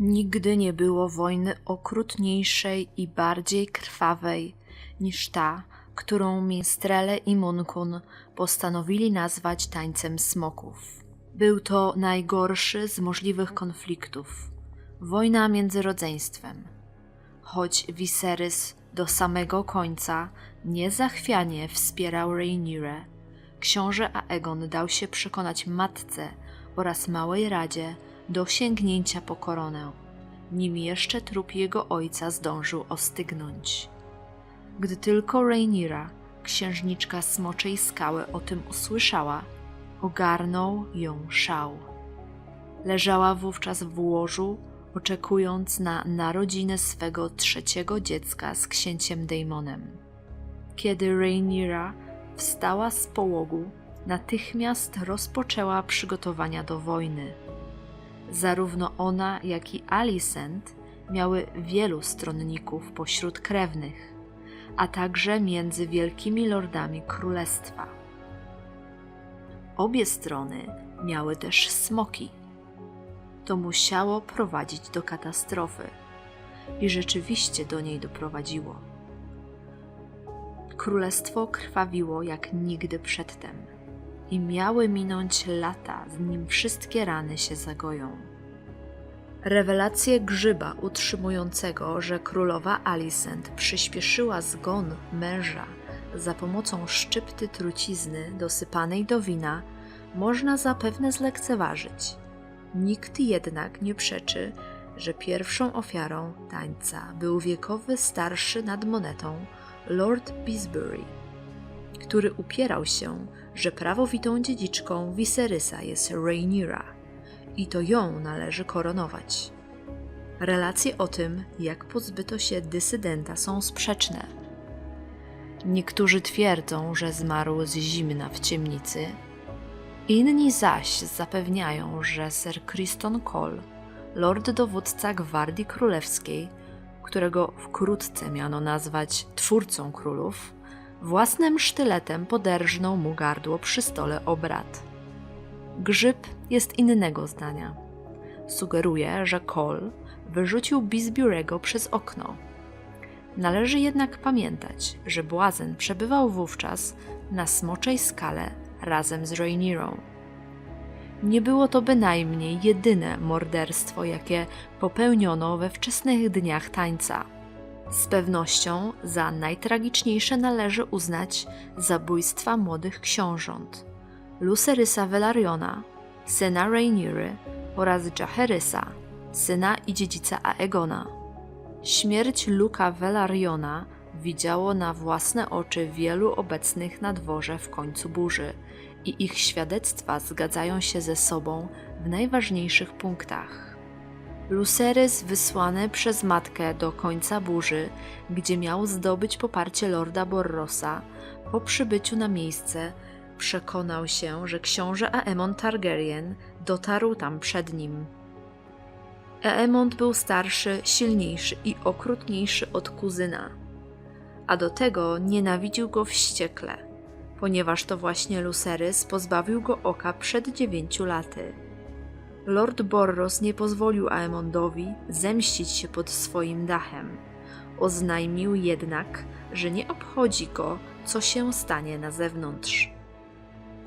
Nigdy nie było wojny okrutniejszej i bardziej krwawej niż ta, którą Minstrele i Munkun postanowili nazwać tańcem smoków. Był to najgorszy z możliwych konfliktów wojna między rodzeństwem. Choć Viserys do samego końca niezachwianie wspierał Rhaenyrę, książę Aegon dał się przekonać matce oraz małej radzie do sięgnięcia po koronę, nim jeszcze trup jego ojca zdążył ostygnąć. Gdy tylko Rhaenyra, księżniczka Smoczej Skały, o tym usłyszała, ogarnął ją szał. Leżała wówczas w łożu, oczekując na narodziny swego trzeciego dziecka z księciem Daemonem. Kiedy Rhaenyra wstała z połogu, natychmiast rozpoczęła przygotowania do wojny. Zarówno ona, jak i Alicent miały wielu stronników pośród krewnych, a także między wielkimi lordami królestwa. Obie strony miały też smoki. To musiało prowadzić do katastrofy i rzeczywiście do niej doprowadziło. Królestwo krwawiło jak nigdy przedtem i miały minąć lata, nim wszystkie rany się zagoją. Rewelacje grzyba utrzymującego, że królowa Alicent przyspieszyła zgon męża za pomocą szczypty trucizny dosypanej do wina, można zapewne zlekceważyć. Nikt jednak nie przeczy, że pierwszą ofiarą tańca był wiekowy starszy nad monetą Lord Bisbury, który upierał się, że prawowitą dziedziczką Viserysa jest Rhaenyra i to ją należy koronować. Relacje o tym, jak pozbyto się dysydenta, są sprzeczne. Niektórzy twierdzą, że zmarł z zimna w ciemnicy, inni zaś zapewniają, że Sir Criston Cole, lord dowódca Gwardii Królewskiej, którego wkrótce miano nazwać twórcą królów, własnym sztyletem poderżnął mu gardło przy stole obrad. Grzyb jest innego zdania. Sugeruje, że Cole wyrzucił Bisburego przez okno. Należy jednak pamiętać, że błazen przebywał wówczas na smoczej skale razem z Rhaenyrą. Nie było to bynajmniej jedyne morderstwo, jakie popełniono we wczesnych dniach tańca. Z pewnością za najtragiczniejsze należy uznać zabójstwa młodych książąt Lucerysa Velariona, syna Rhaenyry oraz Jaehaerysa, syna i dziedzica Aegona. Śmierć Luka Velariona widziało na własne oczy wielu obecnych na dworze w końcu burzy i ich świadectwa zgadzają się ze sobą w najważniejszych punktach. Lucerys wysłany przez matkę do końca burzy, gdzie miał zdobyć poparcie lorda Borrosa, po przybyciu na miejsce przekonał się, że książę Aemon Targaryen dotarł tam przed nim. Aemond był starszy, silniejszy i okrutniejszy od kuzyna, a do tego nienawidził go wściekle, ponieważ to właśnie Lucerys pozbawił go oka przed dziewięciu laty. Lord Borros nie pozwolił Aemondowi zemścić się pod swoim dachem. Oznajmił jednak, że nie obchodzi go, co się stanie na zewnątrz.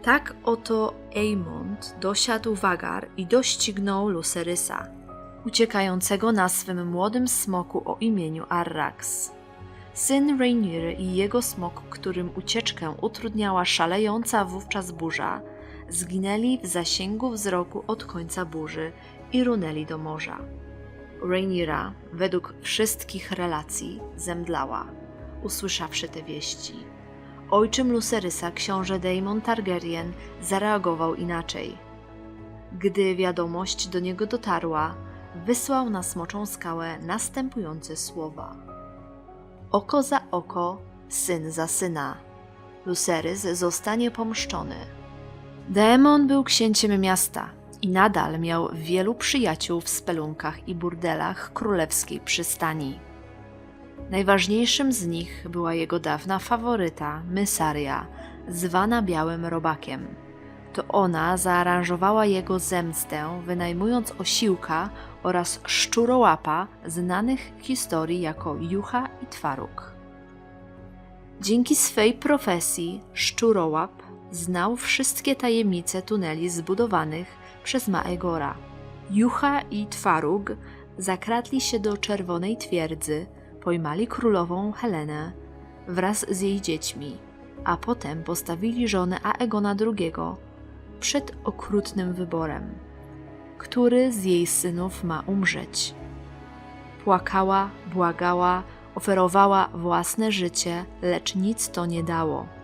Tak oto Aemond dosiadł Wagar i doścignął Lucerysa, uciekającego na swym młodym smoku o imieniu Arrax. Syn Rhaenyry i jego smok, którym ucieczkę utrudniała szalejąca wówczas burza, zginęli w zasięgu wzroku od końca burzy i runęli do morza. Rhaenyra, według wszystkich relacji, zemdlała, usłyszawszy te wieści. Ojczym Lucerysa, książę Daemon Targaryen, zareagował inaczej. Gdy wiadomość do niego dotarła, wysłał na smoczą skałę następujące słowa: Oko za oko, syn za syna. Lucerys zostanie pomszczony. Daemon był księciem miasta i nadal miał wielu przyjaciół w spelunkach i burdelach królewskiej przystani. Najważniejszym z nich była jego dawna faworyta, Mysaria, zwana Białym Robakiem, To ona zaaranżowała jego zemstę, wynajmując osiłka oraz szczurołapa, znanych historii jako Jucha i Twaruk. Dzięki swej profesji szczurołap znał wszystkie tajemnice tuneli zbudowanych przez Maegora. Jucha i Twarug zakradli się do Czerwonej Twierdzy, pojmali królową Helenę wraz z jej dziećmi, a potem postawili żonę Aegona II przed okrutnym wyborem, który z jej synów ma umrzeć. Płakała, błagała, oferowała własne życie, lecz nic to nie dało.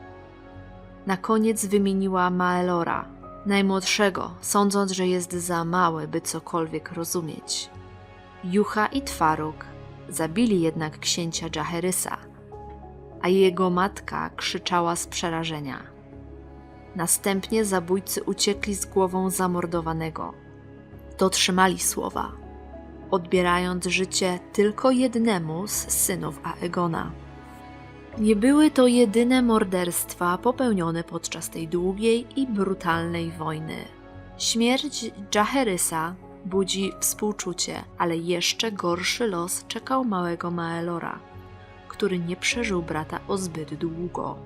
Na koniec wymieniła Maelora, najmłodszego, sądząc, że jest za mały, by cokolwiek rozumieć. Jucha i Twaruk zabili jednak księcia Jaherysa, a jego matka krzyczała z przerażenia. Następnie zabójcy uciekli z głową zamordowanego. Dotrzymali słowa, odbierając życie tylko jednemu z synów Aegona. Nie były to jedyne morderstwa popełnione podczas tej długiej i brutalnej wojny. Śmierć Jaherysa budzi współczucie, ale jeszcze gorszy los czekał małego Maelora, który nie przeżył brata o zbyt długo.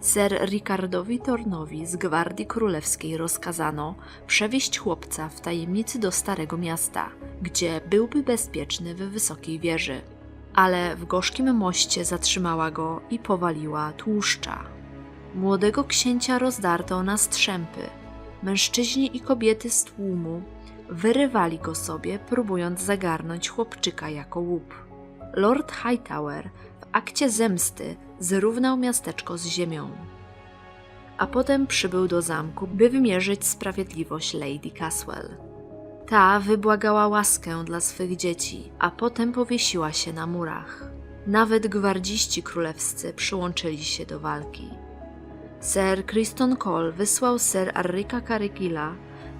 Ser Ricardowi Tornowi z Gwardii Królewskiej rozkazano przewieźć chłopca w tajemnicy do Starego Miasta, gdzie byłby bezpieczny w wysokiej wieży. Ale w gorzkim moście zatrzymała go i powaliła tłuszcza. Młodego księcia rozdarto na strzępy. Mężczyźni i kobiety z tłumu wyrywali go sobie, próbując zagarnąć chłopczyka jako łup. Lord Hightower w akcie zemsty zrównał miasteczko z ziemią. A potem przybył do zamku, by wymierzyć sprawiedliwość Lady Caswell. Ta wybłagała łaskę dla swych dzieci, a potem powiesiła się na murach. Nawet gwardziści królewscy przyłączyli się do walki. Sir Criston Cole wysłał Sir Arrika Carigilla,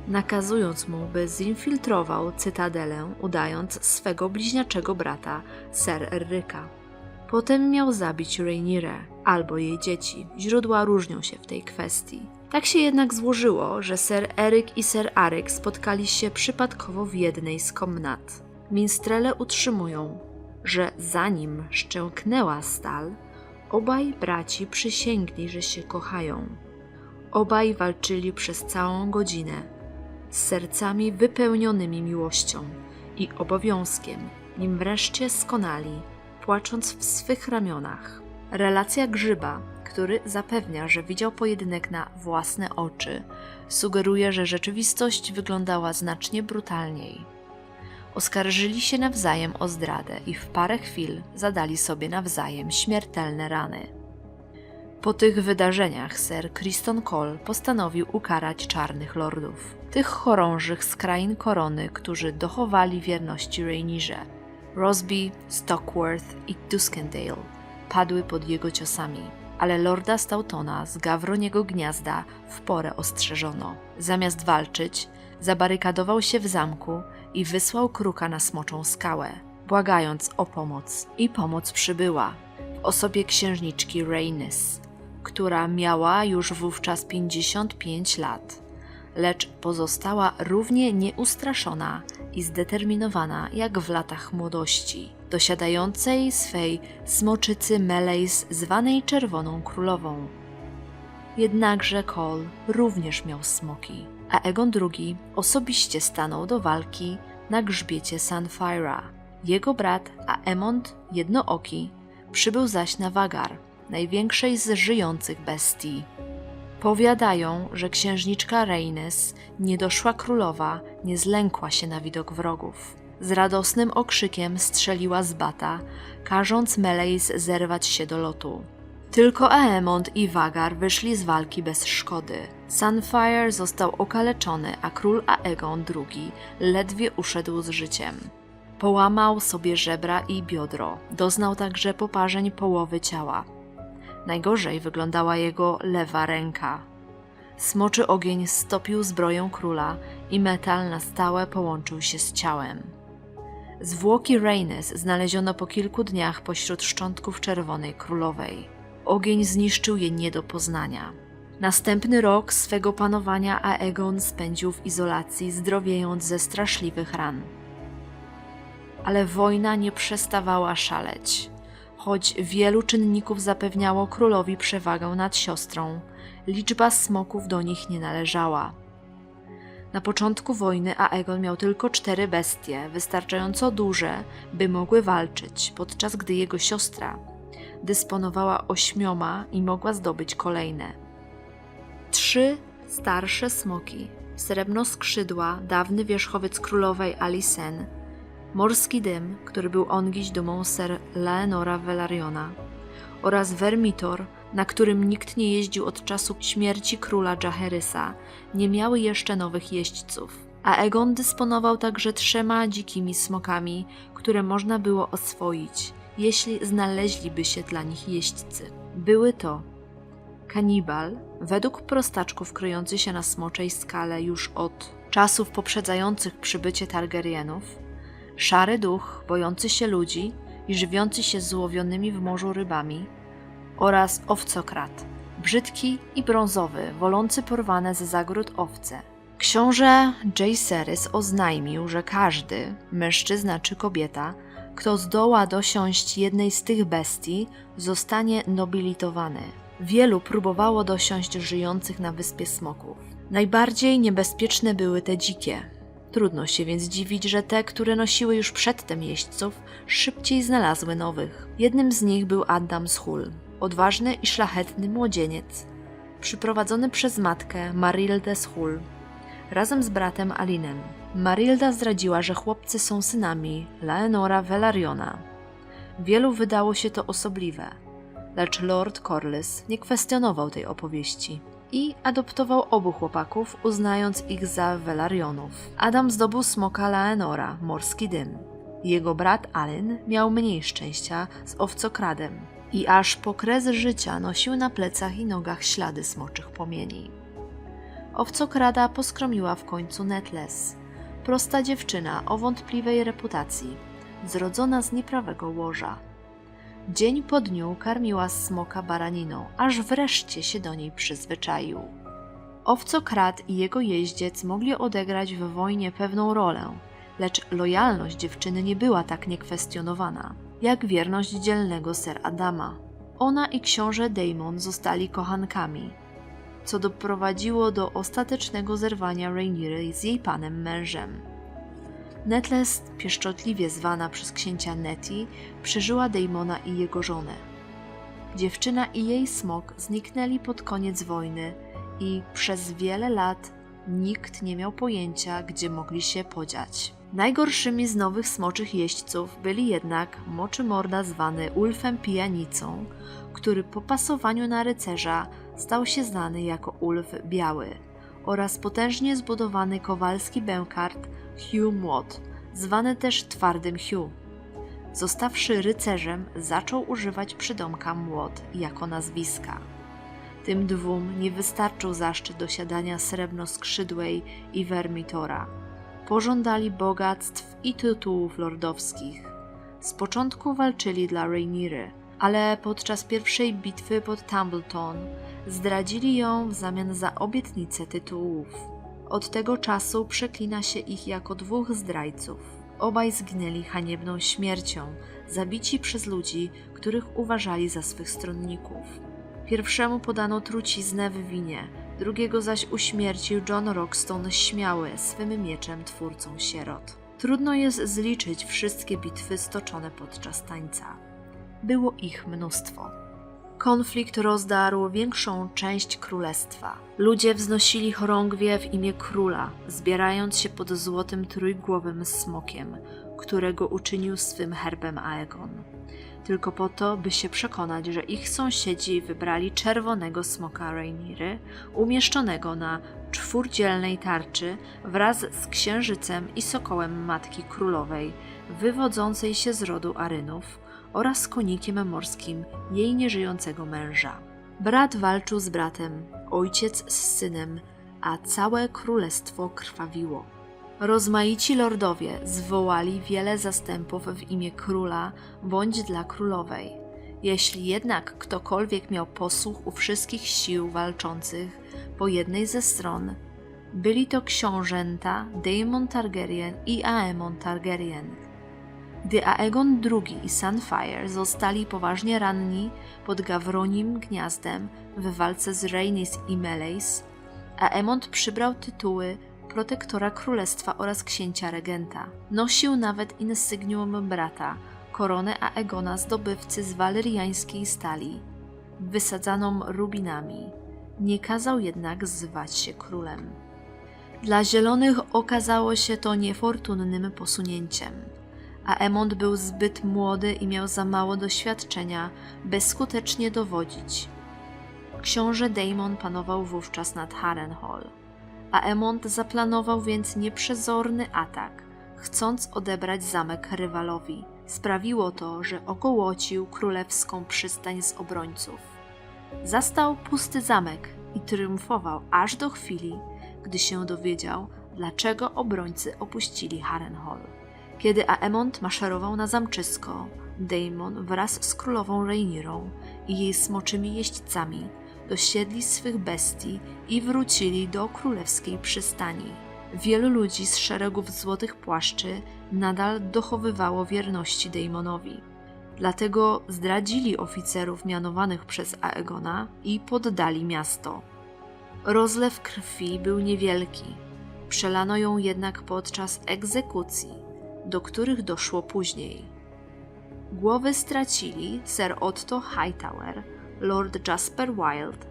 nakazując mu, by zinfiltrował cytadelę, udając swego bliźniaczego brata, Sir Erryka. Potem miał zabić Rhaenyrę albo jej dzieci. Źródła różnią się w tej kwestii. Tak się jednak złożyło, że Sir Eryk i Sir Aryk spotkali się przypadkowo w jednej z komnat. Minstrele utrzymują, że zanim szczęknęła stal, obaj braci przysięgli, że się kochają. Obaj walczyli przez całą godzinę, z sercami wypełnionymi miłością i obowiązkiem, nim wreszcie skonali, płacząc w swych ramionach. Relacja grzyba, który zapewnia, że widział pojedynek na własne oczy, sugeruje, że rzeczywistość wyglądała znacznie brutalniej. Oskarżyli się nawzajem o zdradę i w parę chwil zadali sobie nawzajem śmiertelne rany. Po tych wydarzeniach Sir Criston Cole postanowił ukarać czarnych lordów, tych chorążych z krain korony, którzy dochowali wierności Rhaenyrze. Rosby, Stockworth i Duskendale padły pod jego ciosami, ale lorda Stautona z Gawroniego gniazda w porę ostrzeżono. Zamiast walczyć, zabarykadował się w zamku i wysłał kruka na smoczą skałę, błagając o pomoc. I pomoc przybyła w osobie księżniczki Rhaenys, która miała już wówczas 55 lat, lecz pozostała równie nieustraszona i zdeterminowana jak w latach młodości, dosiadającej swej smoczycy Meleis zwanej Czerwoną Królową. Jednakże Cole również miał smoki, a Egon II osobiście stanął do walki na grzbiecie Sunfira. Jego brat Aemond Jednooki przybył zaś na Wagar, największej z żyjących bestii. Powiadają, że księżniczka Rhaenys, niedoszła królowa, nie zlękła się na widok wrogów. Z radosnym okrzykiem strzeliła z bata, każąc Meleis zerwać się do lotu. Tylko Aemond i Wagar wyszli z walki bez szkody. Sunfire został okaleczony, a król Aegon II ledwie uszedł z życiem. Połamał sobie żebra i biodro, doznał także poparzeń połowy ciała. Najgorzej wyglądała jego lewa ręka. Smoczy ogień stopił zbroję króla i metal na stałe połączył się z ciałem. Zwłoki Rhaenys znaleziono po kilku dniach pośród szczątków czerwonej królowej. Ogień zniszczył je nie do poznania. Następny rok swego panowania Aegon spędził w izolacji, zdrowiejąc ze straszliwych ran. Ale wojna nie przestawała szaleć. Choć wielu czynników zapewniało królowi przewagę nad siostrą, liczba smoków do nich nie należała. Na początku wojny Aegon miał tylko cztery bestie, wystarczająco duże, by mogły walczyć, podczas gdy jego siostra dysponowała ośmioma i mogła zdobyć kolejne. Trzy starsze smoki, srebrnoskrzydła, dawny wierzchowiec królowej Alicen, morski dym, który był ongiś dumą ser Laenora Velariona oraz Vermitor, na którym nikt nie jeździł od czasu śmierci króla Jaherysa, nie miały jeszcze nowych jeźdźców. A Egon dysponował także trzema dzikimi smokami, które można było oswoić, jeśli znaleźliby się dla nich jeźdźcy. Były to kanibal, według prostaczków kryjący się na smoczej skale już od czasów poprzedzających przybycie Targaryenów, szary duch, bojący się ludzi i żywiący się złowionymi w morzu rybami, oraz owcokrat, brzydki i brązowy, wolący porwane ze zagród owce. Książę Jaceres oznajmił, że każdy, mężczyzna czy kobieta, kto zdoła dosiąść jednej z tych bestii, zostanie nobilitowany. Wielu próbowało dosiąść żyjących na wyspie smoków. Najbardziej niebezpieczne były te dzikie. Trudno się więc dziwić, że te, które nosiły już przedtem jeźdźców, szybciej znalazły nowych. Jednym z nich był Adam z odważny i szlachetny młodzieniec, przyprowadzony przez matkę Marildę z razem z bratem Alinem. Marilda zdradziła, że chłopcy są synami Laenora Velariona. Wielu wydało się to osobliwe, lecz Lord Corlys nie kwestionował tej opowieści i adoptował obu chłopaków, uznając ich za Velarionów. Adam zdobył smoka Laenora, morski dym. Jego brat Alyn miał mniej szczęścia z owcokradem i aż po kres życia nosił na plecach i nogach ślady smoczych płomieni. Owcokrada poskromiła w końcu Netles, prosta dziewczyna o wątpliwej reputacji, zrodzona z nieprawego łoża. Dzień po dniu karmiła smoka baraniną, aż wreszcie się do niej przyzwyczaił. Owcokrat i jego jeździec mogli odegrać w wojnie pewną rolę, lecz lojalność dziewczyny nie była tak niekwestionowana, jak wierność dzielnego ser Adama. Ona i książę Daemon zostali kochankami, co doprowadziło do ostatecznego zerwania Rhaenyry z jej panem mężem. Netles, pieszczotliwie zwana przez księcia Nettie, przeżyła Daemona i jego żonę. Dziewczyna i jej smok zniknęli pod koniec wojny i przez wiele lat nikt nie miał pojęcia, gdzie mogli się podziać. Najgorszymi z nowych smoczych jeźdźców byli jednak moczy morda zwany Ulfem Pijanicą, który po pasowaniu na rycerza stał się znany jako Ulf Biały oraz potężnie zbudowany kowalski bękart Hugh Młot, zwany też Twardym Hugh. Zostawszy rycerzem, zaczął używać przydomka Młot jako nazwiska. Tym dwóm nie wystarczył zaszczyt dosiadania srebrnoskrzydłej i Vermitora. Pożądali bogactw i tytułów lordowskich. Z początku walczyli dla Rhaenyry, ale podczas pierwszej bitwy pod Tumbleton zdradzili ją w zamian za obietnicę tytułów. Od tego czasu przeklina się ich jako dwóch zdrajców. Obaj zginęli haniebną śmiercią, zabici przez ludzi, których uważali za swych stronników. Pierwszemu podano truciznę w winie, drugiego zaś uśmiercił John Roxton śmiały swym mieczem twórcą sierot. Trudno jest zliczyć wszystkie bitwy stoczone podczas tańca. Było ich mnóstwo. Konflikt rozdarł większą część królestwa. Ludzie wznosili chorągwie w imię króla, zbierając się pod złotym trójgłowym smokiem, którego uczynił swym herbem Aegon. Tylko po to, by się przekonać, że ich sąsiedzi wybrali czerwonego smoka Rhaenyry, umieszczonego na czwórdzielnej tarczy wraz z księżycem i sokołem matki królowej, wywodzącej się z rodu Arynów, oraz konikiem morskim jej nieżyjącego męża. Brat walczył z bratem, ojciec z synem, a całe królestwo krwawiło. Rozmaici lordowie zwołali wiele zastępów w imię króla bądź dla królowej. Jeśli jednak ktokolwiek miał posłuch u wszystkich sił walczących po jednej ze stron, byli to książęta Daemon Targaryen i Aemon Targaryen. Gdy Aegon II i Sunfire zostali poważnie ranni pod Gawronim Gniazdem w walce z Rhaenys i Meleys, Aemond przybrał tytuły protektora królestwa oraz księcia regenta. Nosił nawet insygnium brata, koronę Aegona zdobywcy z walyriańskiej stali, wysadzaną rubinami. Nie kazał jednak zwać się królem. Dla zielonych okazało się to niefortunnym posunięciem. Aemond był zbyt młody i miał za mało doświadczenia, by skutecznie dowodzić. Książę Daemon panował wówczas nad Harrenhal. Aemond zaplanował więc nieprzezorny atak, chcąc odebrać zamek rywalowi. Sprawiło to, że ogołocił królewską przystań z obrońców. Zastał pusty zamek i triumfował aż do chwili, gdy się dowiedział, dlaczego obrońcy opuścili Harrenhal. Kiedy Aemond maszerował na zamczysko, Daemon wraz z królową Rhaenyrą i jej smoczymi jeźdźcami dosiedli swych bestii i wrócili do królewskiej przystani. Wielu ludzi z szeregów złotych płaszczy nadal dochowywało wierności Daemonowi. Dlatego zdradzili oficerów mianowanych przez Aegona i poddali miasto. Rozlew krwi był niewielki. Przelano ją jednak podczas egzekucji, do których doszło później. Głowy stracili Sir Otto Hightower, Lord Jasper Wilde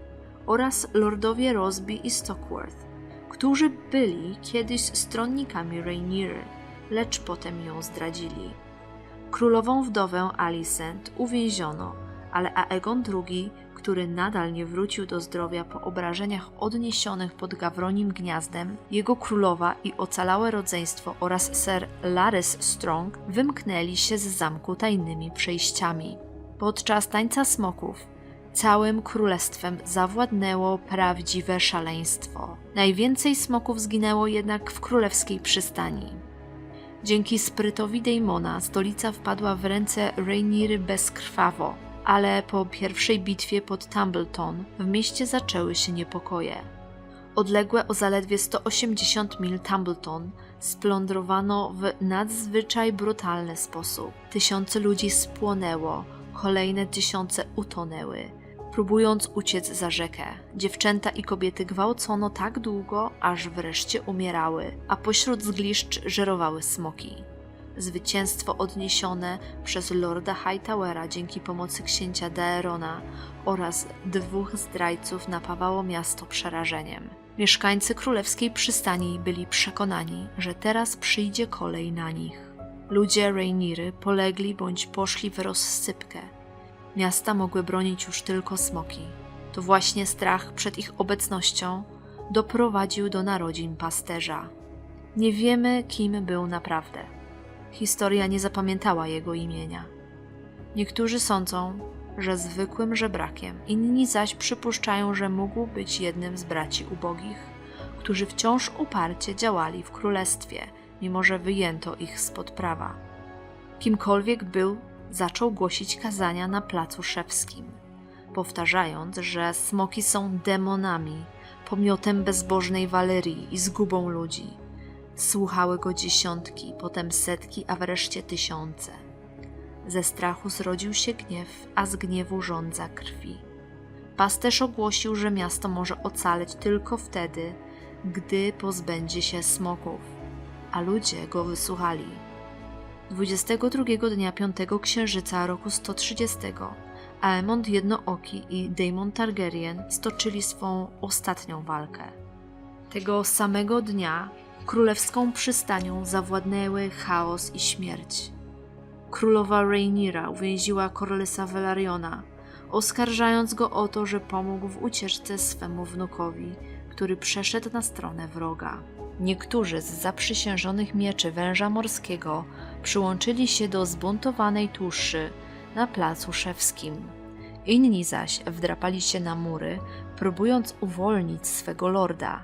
oraz lordowie Rosby i Stockworth, którzy byli kiedyś stronnikami Rhaenyry, lecz potem ją zdradzili. Królową wdowę Alicent uwięziono, ale Aegon II, który nadal nie wrócił do zdrowia po obrażeniach odniesionych pod Gawronim Gniazdem, jego królowa i ocalałe rodzeństwo oraz Sir Larys Strong wymknęli się z zamku tajnymi przejściami. Podczas tańca smoków całym królestwem zawładnęło prawdziwe szaleństwo. Najwięcej smoków zginęło jednak w królewskiej przystani. Dzięki sprytowi Daemona stolica wpadła w ręce Rhaenyry bezkrwawo, ale po pierwszej bitwie pod Tumbleton w mieście zaczęły się niepokoje. Odległe o zaledwie 180 mil Tumbleton splądrowano w nadzwyczaj brutalny sposób. Tysiące ludzi spłonęło, kolejne tysiące utonęły, próbując uciec za rzekę. Dziewczęta i kobiety gwałcono tak długo, aż wreszcie umierały, a pośród zgliszcz żerowały smoki. Zwycięstwo odniesione przez Lorda Hightowera dzięki pomocy księcia Daerona oraz dwóch zdrajców napawało miasto przerażeniem. Mieszkańcy królewskiej przystani byli przekonani, że teraz przyjdzie kolej na nich. Ludzie Rhaenyry polegli bądź poszli w rozsypkę. Miasta mogły bronić już tylko smoki. To właśnie strach przed ich obecnością doprowadził do narodzin pasterza. Nie wiemy, kim był naprawdę. Historia nie zapamiętała jego imienia. Niektórzy sądzą, że zwykłym żebrakiem, inni zaś przypuszczają, że mógł być jednym z braci ubogich, którzy wciąż uparcie działali w królestwie, mimo że wyjęto ich spod prawa. Kimkolwiek był, zaczął głosić kazania na placu szewskim, powtarzając, że smoki są demonami, pomiotem bezbożnej Walerii i zgubą ludzi. Słuchały go dziesiątki, potem setki, a wreszcie tysiące. Ze strachu zrodził się gniew, a z gniewu rządza krwi. Pasterz ogłosił, że miasto może ocaleć tylko wtedy, gdy pozbędzie się smoków, a ludzie go wysłuchali. 22 dnia piątego księżyca roku 130 Aemond Jednooki i Daemon Targaryen stoczyli swą ostatnią walkę. Tego samego dnia królewską przystanią zawładnęły chaos i śmierć. Królowa Rhaenyra uwięziła Corlysa Velariona, oskarżając go o to, że pomógł w ucieczce swemu wnukowi, który przeszedł na stronę wroga. Niektórzy z zaprzysiężonych mieczy węża morskiego przyłączyli się do zbuntowanej tłuszczy na placu szewskim. Inni zaś wdrapali się na mury, próbując uwolnić swego lorda,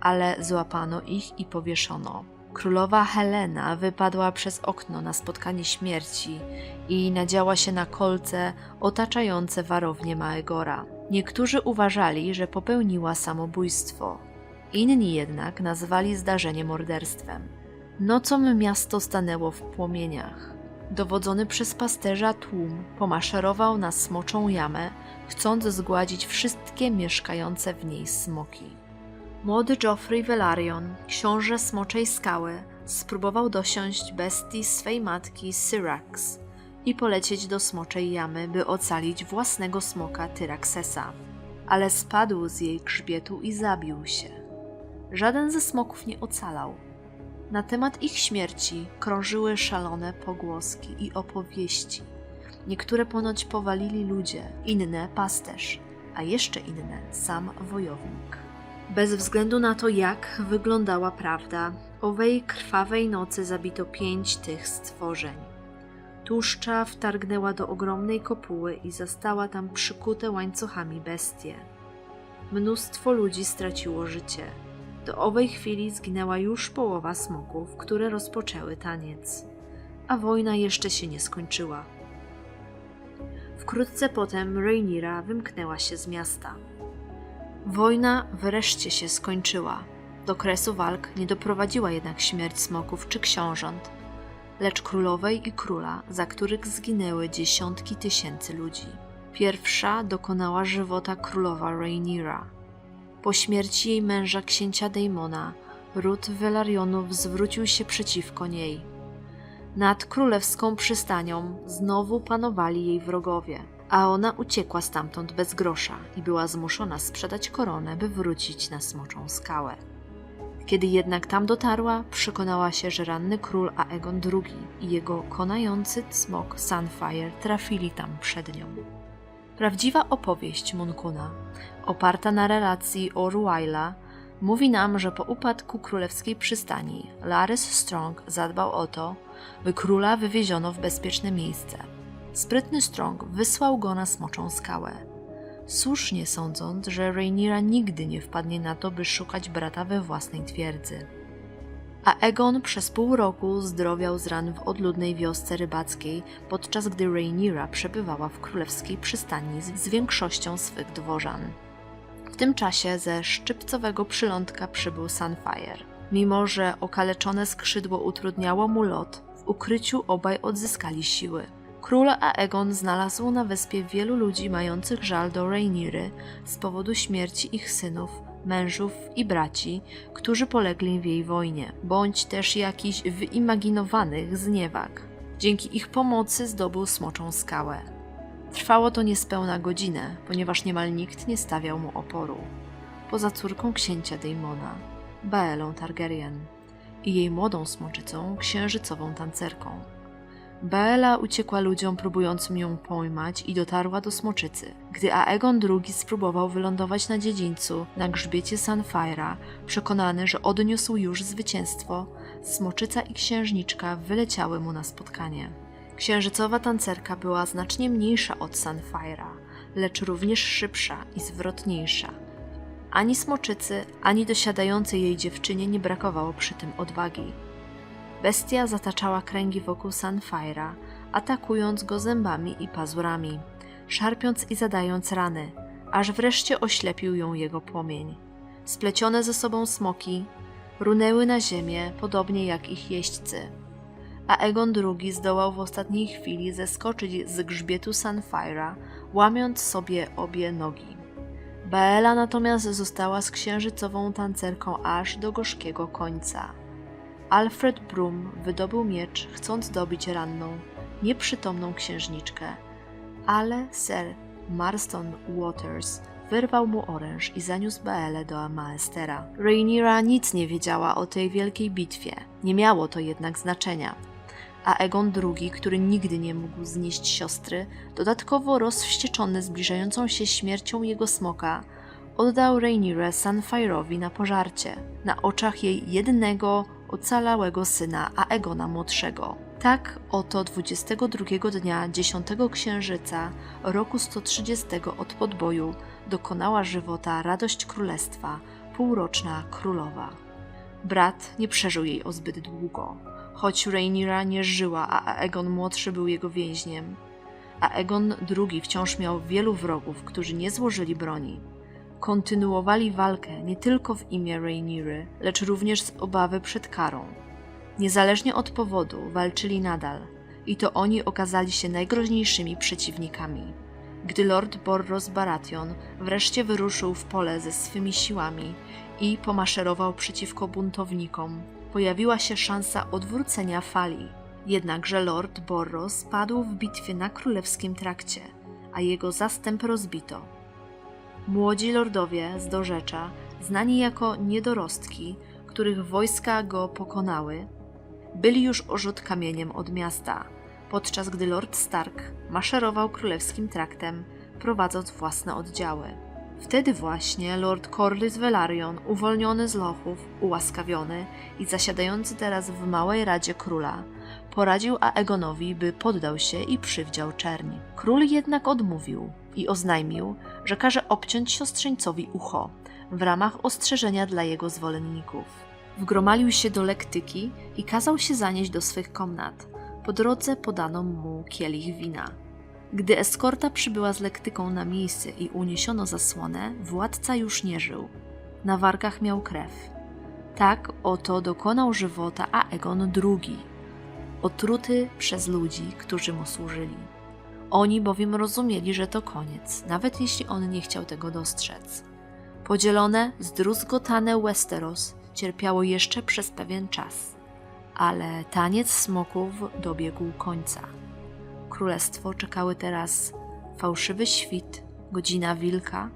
ale złapano ich i powieszono. Królowa Helena wypadła przez okno na spotkanie śmierci i nadziała się na kolce otaczające warownię Maegora. Niektórzy uważali, że popełniła samobójstwo. Inni jednak nazwali zdarzenie morderstwem. Nocą miasto stanęło w płomieniach. Dowodzony przez pasterza tłum pomaszerował na smoczą jamę, chcąc zgładzić wszystkie mieszkające w niej smoki. Młody Geoffrey Velaryon, książę Smoczej Skały, spróbował dosiąść bestii swej matki Syrax i polecieć do Smoczej Jamy, by ocalić własnego smoka Tyraxesa, ale spadł z jej grzbietu i zabił się. Żaden ze smoków nie ocalał. Na temat ich śmierci krążyły szalone pogłoski i opowieści. Niektóre ponoć powalili ludzie, inne pasterz, a jeszcze inne sam wojownik. Bez względu na to, jak wyglądała prawda, owej krwawej nocy zabito pięć tych stworzeń. Tłuszcza wtargnęła do ogromnej kopuły i zastała tam przykute łańcuchami bestie. Mnóstwo ludzi straciło życie. Do owej chwili zginęła już połowa smoków, które rozpoczęły taniec, a wojna jeszcze się nie skończyła. Wkrótce potem Rhaenyra wymknęła się z miasta. Wojna wreszcie się skończyła. Do kresu walk nie doprowadziła jednak śmierć smoków czy książąt, lecz królowej i króla, za których zginęły dziesiątki tysięcy ludzi. Pierwsza dokonała żywota królowa Rhaenyra. Po śmierci jej męża księcia Daemona, ród Velarionów zwrócił się przeciwko niej. Nad królewską przystanią znowu panowali jej wrogowie, a ona uciekła stamtąd bez grosza i była zmuszona sprzedać koronę, by wrócić na smoczą skałę. Kiedy jednak tam dotarła, przekonała się, że ranny król Aegon II i jego konający smok Sunfire trafili tam przed nią. Prawdziwa opowieść Munkuna, oparta na relacji Orwayla, mówi nam, że po upadku królewskiej przystani Larys Strong zadbał o to, by króla wywieziono w bezpieczne miejsce. Sprytny Strong wysłał go na smoczą skałę. Słusznie sądząc, że Rhaenyra nigdy nie wpadnie na to, by szukać brata we własnej twierdzy. A Egon przez pół roku zdrowiał z ran w odludnej wiosce rybackiej, podczas gdy Rhaenyra przebywała w królewskiej przystani z, większością swych dworzan. W tym czasie ze szczypcowego przylądka przybył Sunfire. Mimo, że okaleczone skrzydło utrudniało mu lot, w ukryciu obaj odzyskali siły. Król Aegon znalazł na wyspie wielu ludzi mających żal do Rhaenyry z powodu śmierci ich synów, mężów i braci, którzy polegli w jej wojnie, bądź też jakichś wyimaginowanych zniewag. Dzięki ich pomocy zdobył smoczą skałę. Trwało to niespełna godzinę, ponieważ niemal nikt nie stawiał mu oporu. Poza córką księcia Daemona, Baelą Targaryen i jej młodą smoczycą, księżycową tancerką. Baela uciekła ludziom próbującym ją pojmać i dotarła do smoczycy. Gdy Aegon II spróbował wylądować na dziedzińcu, na grzbiecie Sunfire'a, przekonany, że odniósł już zwycięstwo, smoczyca i księżniczka wyleciały mu na spotkanie. Księżycowa tancerka była znacznie mniejsza od Sunfire'a, lecz również szybsza i zwrotniejsza. Ani smoczycy, ani dosiadającej jej dziewczynie nie brakowało przy tym odwagi. Bestia zataczała kręgi wokół Sunfire'a, atakując go zębami i pazurami, szarpiąc i zadając rany, aż wreszcie oślepił ją jego płomień. Splecione ze sobą smoki runęły na ziemię, podobnie jak ich jeźdźcy. A Egon II zdołał w ostatniej chwili zeskoczyć z grzbietu Sunfire'a, łamiąc sobie obie nogi. Baela natomiast została z księżycową tancerką aż do gorzkiego końca. Alfred Brum wydobył miecz, chcąc dobić ranną, nieprzytomną księżniczkę, ale Sir Marston Waters wyrwał mu oręż i zaniósł Baelę do Maestera. Rhaenyra nic nie wiedziała o tej wielkiej bitwie, nie miało to jednak znaczenia. A Egon II, który nigdy nie mógł znieść siostry, dodatkowo rozwścieczony zbliżającą się śmiercią jego smoka, oddał Rhaenyrę Sunfire'owi na pożarcie, na oczach jej jedynego ocalałego syna Aegona Młodszego. Tak oto 22 dnia 10 księżyca roku 130 od podboju dokonała żywota radość królestwa, półroczna królowa. Brat nie przeżył jej o zbyt długo, choć Rhaenyra nie żyła, a Aegon młodszy był jego więźniem. Aegon II wciąż miał wielu wrogów, którzy nie złożyli broni. Kontynuowali walkę nie tylko w imię Rhaenyry, lecz również z obawy przed karą. Niezależnie od powodu walczyli nadal i to oni okazali się najgroźniejszymi przeciwnikami. Gdy Lord Borros Baratheon wreszcie wyruszył w pole ze swymi siłami i pomaszerował przeciwko buntownikom, pojawiła się szansa odwrócenia fali. Jednakże Lord Borros padł w bitwie na królewskim trakcie, a jego zastęp rozbito. Młodzi lordowie z dorzecza, znani jako niedorostki, których wojska go pokonały, byli już o rzut kamieniem od miasta, podczas gdy Lord Stark maszerował królewskim traktem, prowadząc własne oddziały. Wtedy właśnie Lord Corlys Velaryon, uwolniony z lochów, ułaskawiony i zasiadający teraz w Małej Radzie Króla, poradził Aegonowi, by poddał się i przywdział czerń. Król jednak odmówił i oznajmił, że każe obciąć siostrzeńcowi ucho w ramach ostrzeżenia dla jego zwolenników. Wgromalił się do lektyki i kazał się zanieść do swych komnat. Po drodze podano mu kielich wina. Gdy eskorta przybyła z lektyką na miejsce i uniesiono zasłonę, władca już nie żył. Na wargach miał krew. Tak oto dokonał żywota Aegon II, otruty przez ludzi, którzy mu służyli. Oni bowiem rozumieli, że to koniec, nawet jeśli on nie chciał tego dostrzec. Podzielone, zdruzgotane Westeros cierpiało jeszcze przez pewien czas, ale taniec smoków dobiegł końca. Królestwo czekały teraz fałszywy świt, godzina wilka,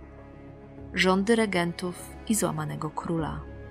rządy regentów i złamanego króla.